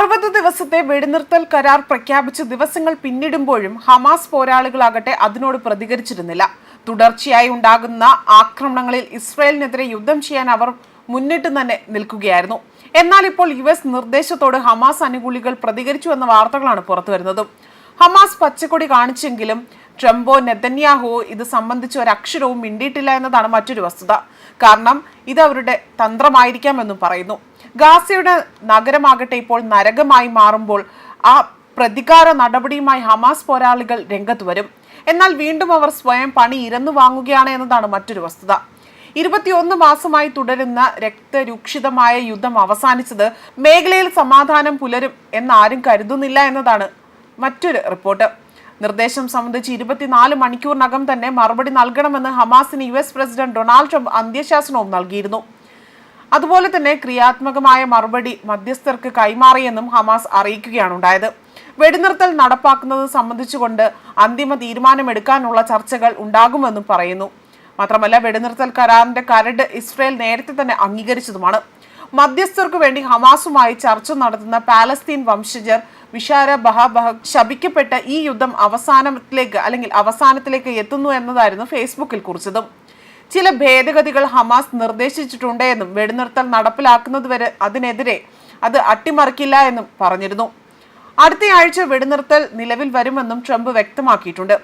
അറുപത് ദിവസത്തെ വെടിനിർത്തൽ കരാർ പ്രഖ്യാപിച്ച് ദിവസങ്ങൾ പിന്നിടുമ്പോഴും ഹമാസ് പോരാളികളാകട്ടെ അതിനോട് പ്രതികരിച്ചിരുന്നില്ല. തുടർച്ചയായി ഉണ്ടാകുന്ന ആക്രമണങ്ങളിൽ ഇസ്രായേലിനെതിരെ യുദ്ധം ചെയ്യാൻ അവർ മുന്നിട്ട് തന്നെ നിൽക്കുകയായിരുന്നു. എന്നാൽ ഇപ്പോൾ യു എസ് നിർദ്ദേശത്തോട് ഹമാസ് അനുകൂലികൾ പ്രതികരിച്ചു എന്ന വാർത്തകളാണ് പുറത്തുവരുന്നത്. ഹമാസ് പച്ചക്കൊടി കാണിച്ചെങ്കിലും ട്രംപോ നെതന്യാഹുവോ ഇത് സംബന്ധിച്ച് ഒരു അക്ഷരവും മിണ്ടിയിട്ടില്ല എന്നതാണ് മറ്റൊരു വസ്തുത. കാരണം ഇത് അവരുടെ തന്ത്രമായിരിക്കാമെന്നും പറയുന്നു. ഗാസയുടെ നഗരമാകട്ടെ ഇപ്പോൾ നരകമായി മാറുമ്പോൾ ആ പ്രതികാര നടപടിയുമായി ഹമാസ് പോരാളികൾ രംഗത്ത് വരും. എന്നാൽ വീണ്ടും അവർ സ്വയം പണി ഇരന്നു വാങ്ങുകയാണ് എന്നതാണ് മറ്റൊരു വസ്തുത. ഇരുപത്തിയൊന്ന് മാസമായി തുടരുന്ന രക്തരൂക്ഷിതമായ യുദ്ധം അവസാനിച്ചത് മേഖലയിൽ സമാധാനം പുലരും എന്നാരും കരുതുന്നില്ല എന്നതാണ് മറ്റൊരു റിപ്പോർട്ട്. നിർദ്ദേശം സംബന്ധിച്ച് ഇരുപത്തിനാല് മണിക്കൂറിനകം തന്നെ മറുപടി നൽകണമെന്ന് ഹമാസിന് U S president Donald Trump അന്ത്യശാസനവും നൽകിയിരുന്നു. അതുപോലെ തന്നെ ക്രിയാത്മകമായ മറുപടി മധ്യസ്ഥർക്ക് കൈമാറിയെന്നും ഹമാസ് അറിയിക്കുകയാണ് ഉണ്ടായത് വെടിനിർത്തൽ നടപ്പാക്കുന്നത് സംബന്ധിച്ചുകൊണ്ട് അന്തിമ തീരുമാനമെടുക്കാനുള്ള ചർച്ചകൾ ഉണ്ടാകുമെന്നും പറയുന്നു. മാത്രമല്ല വെടിനിർത്തൽ കരാറിന്റെ കരട് ഇസ്രയേൽ നേരത്തെ തന്നെ അംഗീകരിച്ചതുമാണ്. മധ്യസ്ഥർക്ക് വേണ്ടി ഹമാസുമായി ചർച്ച നടത്തുന്ന പാലസ്തീൻ വംശജർ വിഷാര ബഹാബഹ ശപിക്കപ്പെട്ട ഈ യുദ്ധം അവസാനത്തിലേക്ക് അല്ലെങ്കിൽ അവസാനത്തിലേക്ക് എത്തുന്നു എന്നതായിരുന്നു ഫേസ്ബുക്കിൽ കുറിച്ചതും. ചില ഭേദഗതികൾ ഹമാസ് നിർദ്ദേശിച്ചിട്ടുണ്ട് എന്നും വെടിനിർത്തൽ നടപ്പിലാക്കുന്നതുവരെ അതിനെതിരെ അത് അട്ടിമറിക്കില്ല എന്നും പറഞ്ഞിരുന്നു. അടുത്തയാഴ്ച വെടിനിർത്തൽ നിലവിൽ വരുമെന്നും ട്രംപ് വ്യക്തമാക്കിയിട്ടുണ്ട്.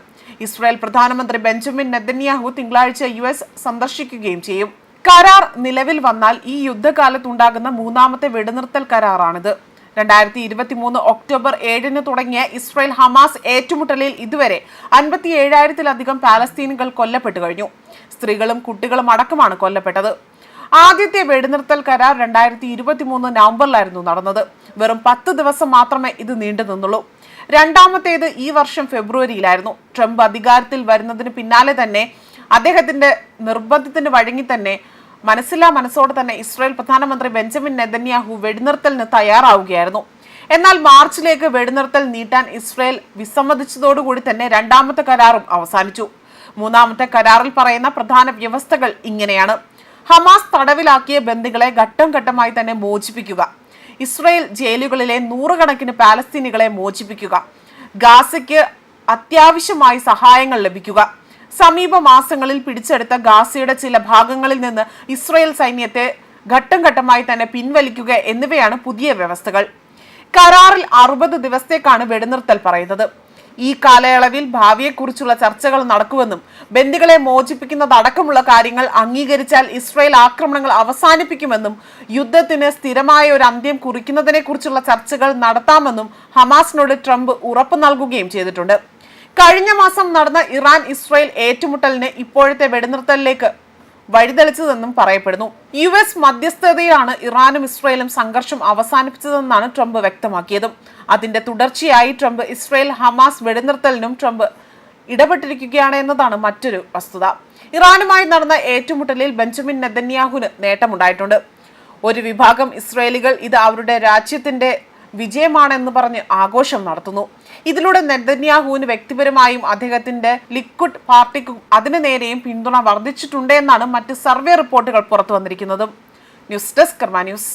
ഇസ്രായേൽ പ്രധാനമന്ത്രി ബെഞ്ചമിൻ നെതന്യാഹു തിങ്കളാഴ്ച യു എസ് സന്ദർശിക്കുകയും ചെയ്യും. കരാർ നിലവിൽ വന്നാൽ ഈ യുദ്ധകാലത്തുണ്ടാകുന്ന മൂന്നാമത്തെ വെടിനിർത്തൽ കരാറാണിത്. രണ്ടായിരത്തി ഇരുപത്തി മൂന്ന് ഒക്ടോബർ ഏഴിന് തുടങ്ങിയ ഇസ്രായേൽ ഹമാസ് ഏറ്റുമുട്ടലിൽ ഇതുവരെ അൻപത്തി ഏഴായിരത്തിലധികം പാലസ്തീനുകൾ കൊല്ലപ്പെട്ടു കഴിഞ്ഞു. സ്ത്രീകളും കുട്ടികളും അടക്കമാണ് കൊല്ലപ്പെട്ടത്. ആദ്യത്തെ വെടിനിർത്തൽ കരാർ രണ്ടായിരത്തി ഇരുപത്തി മൂന്ന് നവംബറിലായിരുന്നു നടന്നത്. വെറും പത്ത് ദിവസം മാത്രമേ ഇത് നീണ്ടു നിന്നുള്ളൂ. രണ്ടാമത്തേത് ഈ വർഷം ഫെബ്രുവരിയിലായിരുന്നു. ട്രംപ് അധികാരത്തിൽ വരുന്നതിന് പിന്നാലെ തന്നെ അദ്ദേഹത്തിന്റെ നിർബന്ധത്തിന് വഴങ്ങി തന്നെ മനസ്സില്ലാ മനസ്സോടെ തന്നെ ഇസ്രായേൽ പ്രധാനമന്ത്രി ബെഞ്ചമിൻ നെതന്യാഹു വെടിനിർത്തലിന് തയ്യാറാവുകയായിരുന്നു. എന്നാൽ മാർച്ചിലേക്ക് വെടിനിർത്തൽ നീട്ടാൻ ഇസ്രായേൽ വിസമ്മതിച്ചതോടുകൂടി തന്നെ രണ്ടാമത്തെ കരാറും അവസാനിച്ചു. മൂന്നാമത്തെ കരാറിൽ പറയുന്ന പ്രധാന വ്യവസ്ഥകൾ ഇങ്ങനെയാണ്. ഹമാസ് തടവിലാക്കിയ ബന്ദികളെ ഘട്ടം ഘട്ടമായി തന്നെ മോചിപ്പിക്കുക. ഇസ്രായേൽ ജയിലുകളിലെ നൂറുകണക്കിന് പാലസ്തീനികളെ മോചിപ്പിക്കുക. ഗാസയ്ക്ക് അത്യാവശ്യമായി സഹായങ്ങൾ ലഭിക്കുക. സമീപ മാസങ്ങളിൽ പിടിച്ചെടുത്ത ഗാസയുടെ ചില ഭാഗങ്ങളിൽ നിന്ന് ഇസ്രയേൽ സൈന്യത്തെ ഘട്ടം ഘട്ടമായി തന്നെ പിൻവലിക്കുക എന്നിവയാണ് പുതിയ വ്യവസ്ഥകൾ. കരാറിൽ അറുപത് ദിവസത്തേക്കാണ് വെടിനിർത്തൽ പറയുന്നത്. ഈ കാലയളവിൽ ഭാവിയെക്കുറിച്ചുള്ള ചർച്ചകൾ നടക്കുമെന്നും ബന്ദികളെ മോചിപ്പിക്കുന്നതടക്കമുള്ള കാര്യങ്ങൾ അംഗീകരിച്ചാൽ ഇസ്രയേൽ ആക്രമണങ്ങൾ അവസാനിപ്പിക്കുമെന്നും യുദ്ധത്തിന് സ്ഥിരമായ ഒരു അന്ത്യം കുറിക്കുന്നതിനെക്കുറിച്ചുള്ള ചർച്ചകൾ നടത്താമെന്നും ഹമാസിനോട് ട്രംപ് ഉറപ്പ് നൽകുകയും ചെയ്തിട്ടുണ്ട്. കഴിഞ്ഞ മാസം നടന്ന ഇറാൻ ഇസ്രായേൽ ഏറ്റുമുട്ടലിന് ഇപ്പോഴത്തെ വെടിനിർത്തലിലേക്ക് വഴിതെളിച്ചതെന്നും പറയപ്പെടുന്നു. യു എസ് മധ്യസ്ഥതയിലാണ് ഇറാനും ഇസ്രയേലും സംഘർഷം അവസാനിപ്പിച്ചതെന്നാണ് ട്രംപ് വ്യക്തമാക്കിയതും. അതിന്റെ തുടർച്ചയായി ട്രംപ് ഇസ്രയേൽ ഹമാസ് വെടിനിർത്തലിനും ട്രംപ് ഇടപെട്ടിരിക്കുകയാണ് എന്നതാണ് മറ്റൊരു വസ്തുത. ഇറാനുമായി നടന്ന ഏറ്റുമുട്ടലിൽ ബെഞ്ചമിൻ നെതന്യാഹുന് നേട്ടമുണ്ടായിട്ടുണ്ട്. ഒരു വിഭാഗം ഇസ്രയേലികൾ ഇത് അവരുടെ രാജ്യത്തിന്റെ വിജയമാണെന്ന് പറഞ്ഞ് ആഘോഷം നടത്തുന്നു. ഇതിലൂടെ നെതന്യാഹുവിന് വ്യക്തിപരമായും അദ്ദേഹത്തിന്റെ ലിക്വിഡ് പാർട്ടിക്കും അതിനു നേരെയും പിന്തുണ വർദ്ധിച്ചിട്ടുണ്ട് എന്നാണ് മറ്റ് സർവേ റിപ്പോർട്ടുകൾ പുറത്തു വന്നിരിക്കുന്നത്. News desk Karma news.